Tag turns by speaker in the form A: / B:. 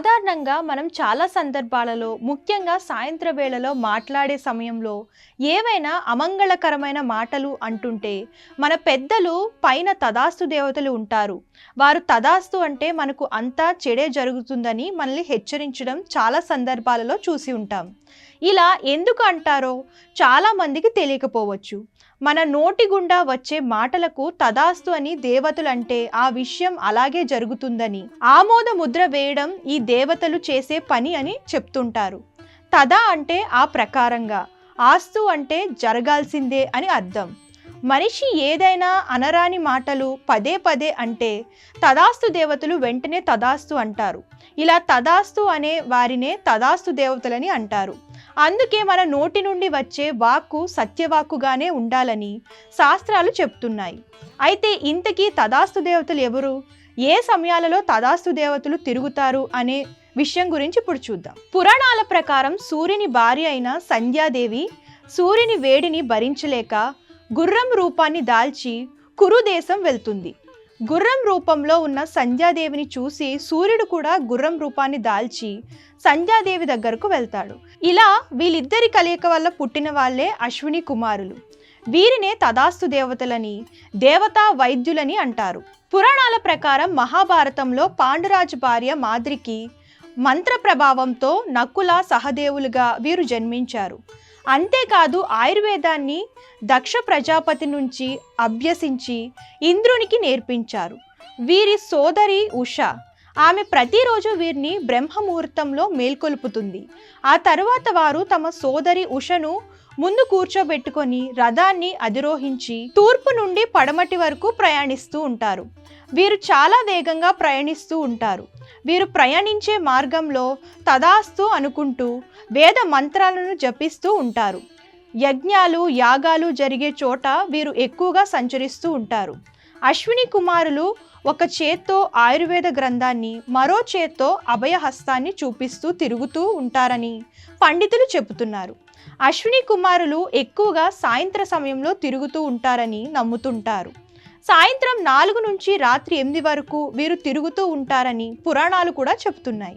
A: సాధారణంగా మనం చాలా సందర్భాలలో ముఖ్యంగా సాయంత్ర వేళలో మాట్లాడే సమయంలో ఏవైనా అమంగళకరమైన మాటలు అంటుంటే మన పెద్దలు పైన తదాస్తు దేవతలు ఉంటారు. వారు తదాస్తు అంటే మనకు అంతా చెడే జరుగుతుందని మనల్ని హెచ్చరించడం చాలా సందర్భాలలో చూసి ఉంటాం. ఇలా ఎందుకు అంటారో చాలామందికి తెలియకపోవచ్చు. మన నోటి గుండా వచ్చే మాటలకు తదాస్తు అని దేవతలంటే ఆ విషయం అలాగే జరుగుతుందని. ఆమోద ముద్ర వేయడం ఈ దేవతలు చేసే పని అని చెప్తుంటారు. తదా అంటే ఆ ప్రకారంగా ఆస్తు అంటే జరగాల్సిందే అని అర్థం. మనిషి ఏదైనా అనరాని మాటలు పదే పదే అంటే తదాస్తు దేవతలు వెంటనే తదాస్తు అంటారు. ఇలా తదాస్తు అనే వారినే తదాస్తు దేవతలని అంటారు. అందుకే మన నోటి నుండి వచ్చే వాక్కు సత్యవాక్కుగానే ఉండాలని శాస్త్రాలు చెప్తున్నాయి. అయితే ఇంతకీ తదాస్తు దేవతలు ఎవరు? ఏ సమయాలలో తదాస్తు దేవతలు తిరుగుతారు అనే విషయం గురించి ఇప్పుడు చూద్దాం. పురాణాల ప్రకారం సూర్యుని భార్య అయిన సంధ్యాదేవి సూర్యుని వేడిని భరించలేక గుర్రం రూపాన్ని దాల్చి కురుదేశం వెళ్తుంది. గుర్రం రూపంలో ఉన్న సంధ్యాదేవిని చూసి సూర్యుడు కూడా గుర్రం రూపాన్ని దాల్చి సంధ్యాదేవి దగ్గరకు వెళ్తాడు. ఇలా వీళ్ళిద్దరి కలయిక వల్ల పుట్టిన వాళ్ళే అశ్విని కుమారులు. వీరినే తదాస్తు దేవతలని దేవతా వైద్యులని అంటారు. పురాణాల ప్రకారం మహాభారతంలో పాండురాజు భార్య మాద్రికి మంత్ర ప్రభావంతో నకుల సహదేవులుగా వీరు జన్మించారు. అంతేకాదు ఆయుర్వేదాన్ని దక్ష ప్రజాపతి నుంచి అభ్యసించి ఇంద్రునికి నేర్పించారు. వీరి సోదరి ఉష ఆమె ప్రతిరోజు వీరిని బ్రహ్మముహూర్తంలో మేల్కొల్పుతుంది. ఆ తరువాత వారు తమ సోదరి ఉషను ముందు కూర్చోబెట్టుకొని రథాన్ని అధిరోహించి తూర్పు నుండి పడమటి వరకు ప్రయాణిస్తూ ఉంటారు. వీరు చాలా వేగంగా ప్రయాణిస్తూ ఉంటారు. వీరు ప్రయాణించే మార్గంలో తదాస్తు అనుకుంటూ వేద మంత్రాలను జపిస్తూ ఉంటారు. యజ్ఞాలు యాగాలు జరిగే చోట వీరు ఎక్కువగా సంచరిస్తూ ఉంటారు. అశ్విని కుమారులు ఒక చేత్తో ఆయుర్వేద గ్రంథాన్ని మరో చేత్తో అభయహస్తాన్ని చూపిస్తూ తిరుగుతూ ఉంటారని పండితులు చెబుతున్నారు. అశ్విని కుమారులు ఎక్కువగా సాయంత్ర సమయంలో తిరుగుతూ ఉంటారని నమ్ముతుంటారు. సాయంత్రం నాలుగు నుంచి రాత్రి ఎనిమిది వరకు వీరు తిరుగుతూ ఉంటారని పురాణాలు కూడా చెబుతున్నాయి.